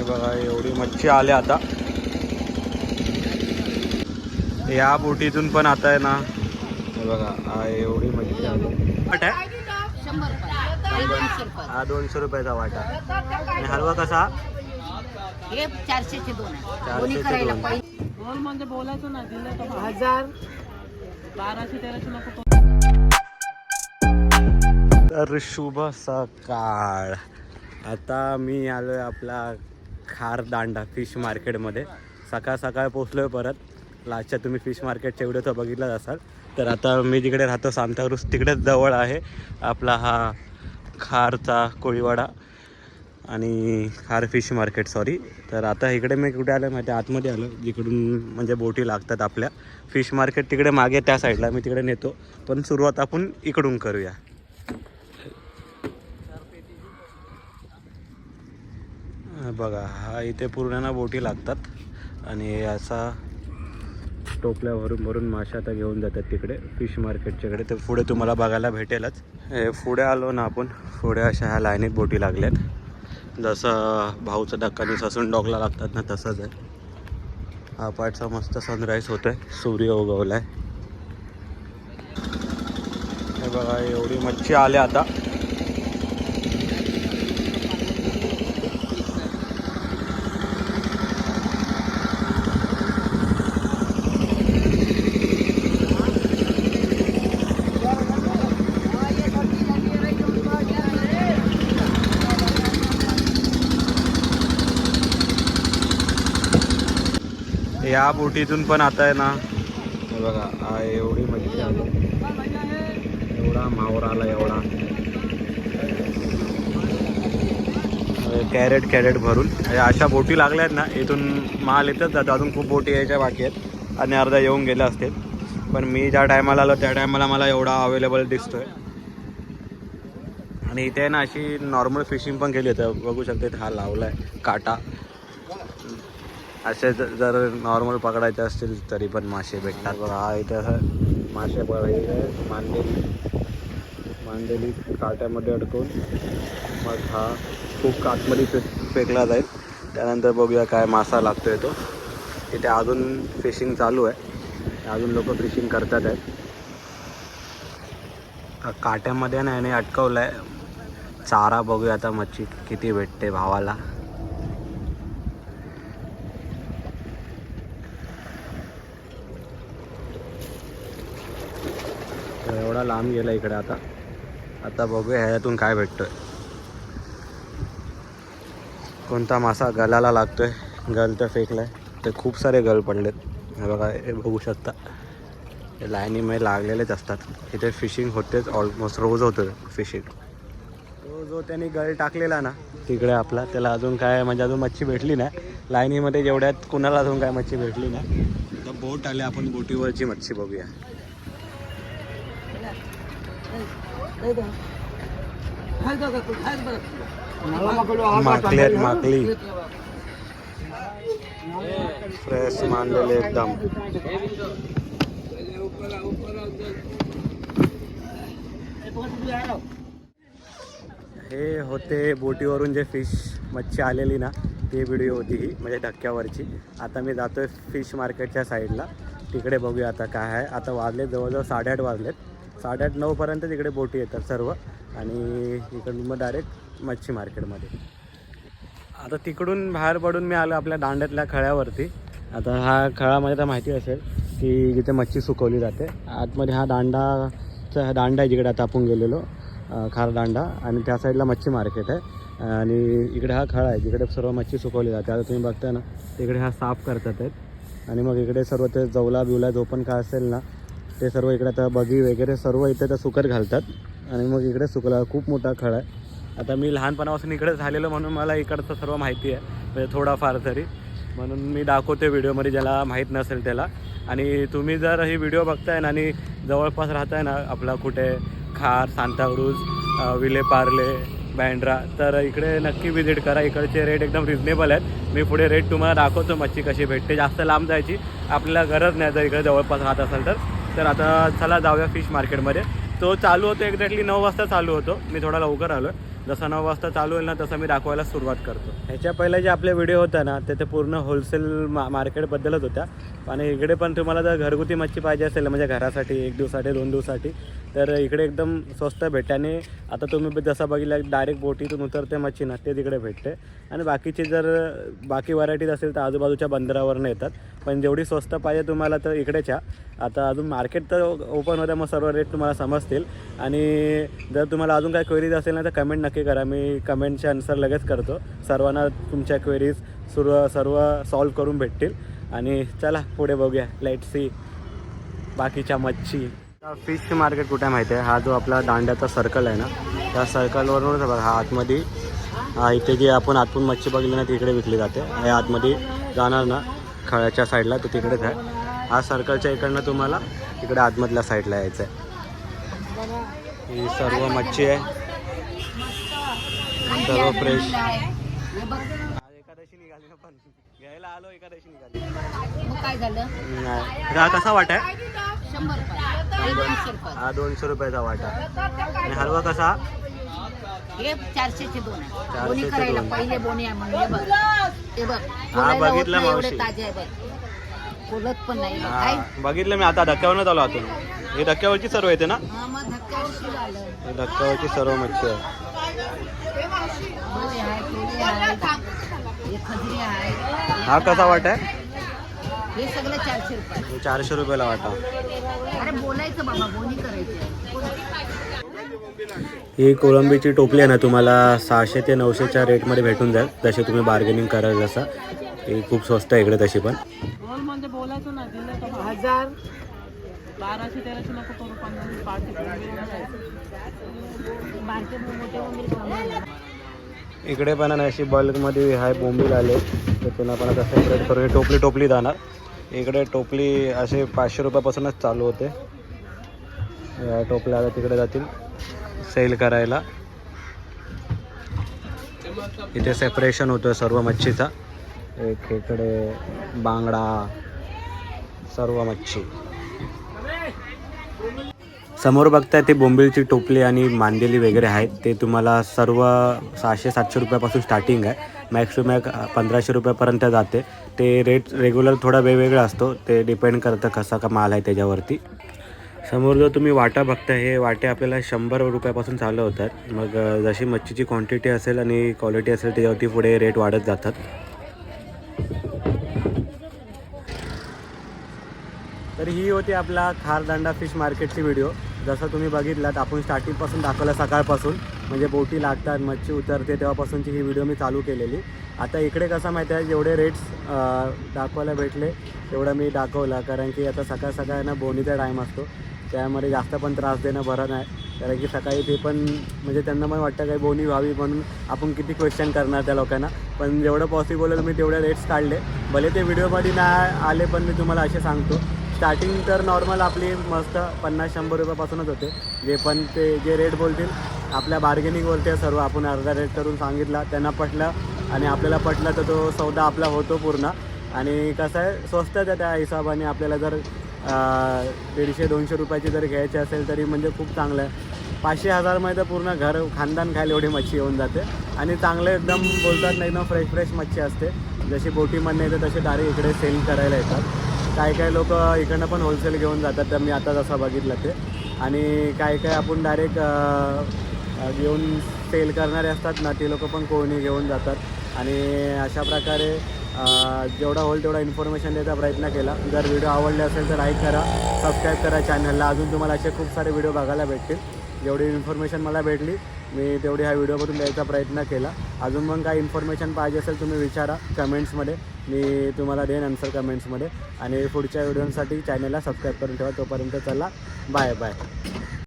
हे बघा एवढी मच्छी आल्या आता. या बोटीतून पण आता आहे ना हे बघा हा एवढी मच्छी आली. वाट आहे? हे दोनशे रुपये हा दोनशे रुपयाचा वाटा आणि हलवा कसा? हे चारशेचे दोन आहे. चारशेचे दोन. म्हणजे बोलायचं ना दिलं तर हजार बाराशे तेराशे नको तर शुभ सकाळ. आता मी आलो आहे आपला खार दांडा फिश मार्केटमध्ये. सकाळ सकाळ पोचलो आहे परत. लास्टच्या तुम्ही फिश मार्केटच्या व्हिडिओ तर बघितलाच असाल. तर आता मी जिकडे राहतो सांताक्रूज तिकडेच जवळ आहे आपला हा खारचा कोळीवाडा आणि खार फिश मार्केट सॉरी तर आता इकडे मी कुठे आलं माहिती आतमध्ये आलो जिकडून म्हणजे बोटी लागतात आपल्या. फिश मार्केट तिकडे मागे त्या साईडला मी तिकडे नेतो. पण सुरुवात आपण इकडून करूया हा बघा हा इथे पूर्ण ना बोटी लागतात आणि असा टोपल्या भरून भरून मासे आता घेऊन जातात तिकडे फिश मार्केटच्याकडे तर पुढे तुम्हाला बघायला भेटेलच. हे पुढे आलो ना आपण पुढे अशा ह्या लाईनीत बोटी लागल्यात. जसं भाऊचं धक्काने ससून डॉगला लागतात ना तसंच आहे. हा पाठचा मस्त सनराईज होतोय सूर्य उगवलाय. हे बघा एवढी मच्छी आल्या आता. या बोटीतून पण आता आहे ना बघा हा एवढी मच्छी आली. एवढा मावर आला एवढा. कॅरेट कॅरेट भरून. अशा बोटी लागल्या आहेत ना इथून माल येतच जातो अजून खूप बोटी यायच्या बाकी आहेत. आणि अर्धा येऊन गेल्या असतील. पण मी ज्या टायमाला आलो त्या टायमाला मला एवढा अवेलेबल दिसतोय. आणि इथे ना अशी नॉर्मल फिशिंग पण केली होतं. बघू शकते हा लावला आहे काटा. असे जर नॉर्मल पकडायचे असतील तरी पण मासे भेटतात. बघा हा इथं मासे बघायचे मांदेली. मांदेली काट्यामध्ये अडकून. मग हा खूप कातमध्ये फे फेकला जाईल. त्यानंतर बघूया काय मासा लागतोय तो. इथे अजून फिशिंग चालू आहे. अजून लोक फिशिंग करतात आहेत. काट्यामध्ये नाही अटकवलं आहे चारा बघूया आता मच्छी किती भेटते भावाला. थोडा लांब गेला इकडे आता. आता बघूया ह्याच्यातून काय भेटतोय. कोणता मासा गलाला लागतोय. गल तर फेकलाय. ते खूप सारे गल पडलेत. हे बघा हे बघू शकता. हे लाईनीमध्ये लागलेलेच असतात. इथे फिशिंग होतेच ऑलमोस्ट रोज होतं फिशिंग. तो जो त्यांनी गळ टाकलेला ना. तिकडे आपला त्याला अजून काय म्हणजे अजून मच्छी भेटली नाही. लाईनीमध्ये जेवढ्यात कुणाला अजून काय मच्छी भेटली नाही. आता बोट आले आपण बोटीवरची मच्छी बघूया. माकली आहेत माकली. फ्रेश मानलेले एकदम. हे होते बोटीवरून जे फिश मच्छी आलेली ना ती व्हिडिओ होती ही म्हणजे धक्क्यावरची आता मी जातोय फिश मार्केटच्या साईडला तिकडे बघूया आता काय आहे. आता वाजले जवळजवळ साडेआठ वाजलेत. साडेआठ नऊपर्यंत तिकडे बोटी येतात सर्व. आणि इकडून मग डायरेक्ट मच्छी मार्केटमध्ये. आता तिकडून बाहेर पडून मी आलो आपल्या दांड्यातल्या खळ्यावरती. आता हा खळामध्ये तर माहिती असेल की जिथे मच्छी सुकवली जाते. आतमध्ये हा दांडाचा हा दांडा आहे जिकडे आता आपण गेलेलो खार दांडा. आणि त्या साईडला मच्छी मार्केट आहे. आणि इकडे हा खळा आहे जिकडे सर्व मच्छी सुकवली जाते. आता तुम्ही बघताय ना तिकडे हा साफ करतात आहेत. आणि मग इकडे सर्व ते जवला बिवला जो पण काय असेल ना ते सर्व इकडे आता बगी वगैरे सर्व इथे त्या सुकत घालतात. आणि मग इकडे सुकला खूप मोठा खळ आहे. आता मी लहानपणापासून इकडे झालेलो म्हणून मला इकडचं सर्व माहिती आहे. म्हणजे थोडाफार तरी. म्हणून मी दाखवते व्हिडिओमध्ये ज्याला माहीत नसेल त्याला. आणि तुम्ही जर ही व्हिडिओ बघताय ना आणि जवळपास राहताय ना आपला कुठे खार सांताक्रूज विलेपार्ले बँड्रा तर इकडे नक्की विजिट करा. इकडचे रेट एकदम रिजनेबल आहेत. मी पुढे रेट तुम्हाला दाखवतो मच्छी कशी भेटते. जास्त लांब जायची आपल्याला गरज नाही जर इकडे जवळपास राहत असेल तर. तर आता चला जाऊया फिश मार्केटमध्ये तो चालू होतो एक्झॅक्टली नऊ वाजता चालू होतो. मी थोडा लवकर आलो जसा नऊ वाजता चालू होईल ना तसं मी दाखवायला सुरुवात करतो. ह्याच्या पहिला जे आपले व्हिडिओ होता ना ते पूर्ण होलसेल मा मार्केटबद्दलच होत्या. आणि इकडे पण तुम्हाला जर घरगुती मच्छी पाहिजे असेल म्हणजे घरासाठी एक दिवसासाठी दोन दिवसासाठी तर इकडे एकदम स्वस्त भेटते आणि आता तुम्ही जसं बघितला डायरेक्ट बोटीतून उतरते मच्छी ना ते तिकडे भेटते. आणि बाकीची जर बाकी व्हरायटीज असेल तर आजूबाजूच्या बंदरावरनं येतात. पण जेवढी स्वस्त पाहिजे तुम्हाला तर इकडेच्या. आता अजून मार्केट तर ओपन होतं मग सर्व रेट तुम्हाला समजतील. आणि जर तुम्हाला अजून काही क्वेरीज असेल ना तर कमेंट नक्की करा. मी कमेंटचे आन्सर लगेच करतो. सर्वांना तुमच्या क्वेरीज सर्व सर्व सॉल्व करून भेटतील. आणि चला पुढे बघूया. लेट सी बाकीच्या मच्छी. फिश मार्केट कुठे माहिती आहे? हा जो आपला दांड्याचा सर्कल आहे ना त्या सर्कलवरूनच बघा हा आतमध्ये हा इथे जे आपण आतून मच्छी बघितली ना तिकडे विकली जाते. हे आतमध्ये जाणार ना खळ्याच्या साईडला तर तिकडेच आहे हा सर्कलच्या इकडनं तुम्हाला इकडे आतमधल्या साईडला यायचं आहे ही सर्व मच्छी आहे. सर्व फ्रेश एकादशी निघाली ना पण. घ्यायला आलो एकादशी निघाली. मग काय झालं? नाही. हा कसा वाटा हे दोनशे रुपये दोनशे रुपयाचा वाटा आणि हलवा कसा? हे चारशेचे दोन आहे. चारशेचे बोनी करायला दोन. पहिले बोनी आहे म्हणून. हे बघ. बघितलं मावशी. ताजे आहे बघ. बोलत पण नाही. काय? बघितलं मी आता धक्क्यावरच आलो आतून हे धक्क्यावरची सर्व येते ना? धक्क्यावरची सर्व मच्छी आहे बोली आहे केळी आहे हे हा कसा वाटा आहे? हे सगळं चारशे रुपये. हे चारशे रुपयाला वाटा. अरे बोलायचं बाबा करायची. ही कोळंबीची टोपली आहे ना तुम्हाला सहाशे ते नऊशेच्या रेटमध्ये भेटून जाईल. जसे तुम्ही बार्गेनिंग कराल जसं ही खूप स्वस्त आहे इकडे तशी पण. म्हणजे बोलायचं ना दिलं तर हजार बाराशे तेराशे नको करू पन्नास पाचशे मार्केट मोठे वगैरे इकडे पण आहे अशी बल्कमध्ये हाय बोंबील आले. तर पुन्हा पण आता सेपरेट करून टोपली टोपली जाणार. इकडे टोपली असे पाचशे रुपयापासूनच चालू होते. या टोपल्या आता तिकडे जातील. सेल करायला. इथे सेपरेशन होतं सर्व मच्छीचा. एक इकडे बांगडा सर्व मच्छी. समोर बघताय ते बोंबिलची टोपली आणि मांदेली वगैरे आहेत. ते तुम्हाला सर्व सहाशे सातशे रुपयापासून स्टार्टिंग आहे. मॅक्स टू मॅक पंधराशे रुपयापर्यंत जाते. ते रेट रेग्युलर थोडा वेगवेगळा असतो. ते डिपेंड करतं कसा का माल आहे त्याच्यावरती. समोर जो तुम्ही वाटा बघताय हे वाटे आपल्याला शंभर रुपयापासून चालू होतात. मग जशी मच्छीची क्वांटिटी असेल आणि क्वालिटी असेल त्याच्यावरती पुढे रेट वाढत जातात. तर ही होती आपला खारदांडा फिश मार्केटची व्हिडिओ जसं तुम्ही बघितलात आपण स्टार्टिंगपासून दाखवलं सकाळपासून. म्हणजे बोटी लागतात मच्छी उतरते तेव्हापासूनची ही व्हिडिओ मी चालू केलेली. आता इकडे कसं माहिती आहे जेवढे रेट्स दाखवायला भेटले तेवढं मी दाखवलं. कारण की आता सकाळ सकाळ ना बोनीचा टाईम असतो. त्यामध्ये जास्त पण त्रास देणं बरं नाही. कारण की सकाळी ते पण म्हणजे त्यांना पण वाटतं काही बोनी व्हावी म्हणून आपण किती क्वेश्चन करणार त्या लोकांना. पण जेवढं पॉसिबल आहे मी तेवढे रेट्स काढले. भले ते व्हिडिओमध्ये नाही आले पण मी तुम्हाला असे सांगतो. स्टार्टिंग तर नॉर्मल आपली मस्त पन्नास शंभर रुपयापासूनच होते. जे पण ते जे रेट बोलतील आपल्या बार्गेनिंग बोलते सर्व आपण अर्धा रेट करून सांगितला. त्यांना पटलं आणि आपल्याला पटलं तर तो सौदा आपला होतो पूर्ण. आणि कसं आहे स्वस्तच आहे त्या हिशोबाने आपल्याला जर दीडशे दोनशे रुपयाची जर घ्यायची असेल तरी म्हणजे खूप चांगलं आहे. पाचशे हजारमध्ये तर पूर्ण घर खानदान खायला एवढी मच्छी येऊन जाते. आणि चांगलं एकदम बोलतात ना एकदम फ्रेश फ्रेश मच्छी असते. जशी बोटीमधनं येते तसे डायरेक्ट इकडे सेल करायला येतात. काही काही लोक इकडनं पण होलसेल घेऊन जातात तर मी आता जसा बघितलं ते. आणि काही काही आपण डायरेक्ट घेऊन सेल करणारे असतात ना ते लोक पण कोणी घेऊन जातात. आणि अशा प्रकारे जेवढा होईल तेवढा इन्फॉर्मेशन द्यायचा प्रयत्न केला. जर व्हिडिओ आवडले असेल तर लाईक करा सबस्क्राईब करा चॅनलला अजून तुम्हाला असे खूप सारे व्हिडिओ बघायला भेटतील. जेवढी इन्फॉर्मेशन मला भेटली मी तेवढी ह्या व्हिडिओमधून द्यायचा प्रयत्न केला. अजून मग काय इन्फॉर्मेशन पाहिजे असेल तुम्ही विचारा कमेंट्समध्ये मी तुम्हाला देईन आन्सर कमेंट्समध्ये आणि पुढच्या व्हिडिओसाठी चॅनलला सबस्क्राईब करून ठेवा. तोपर्यंत चला. Bye bye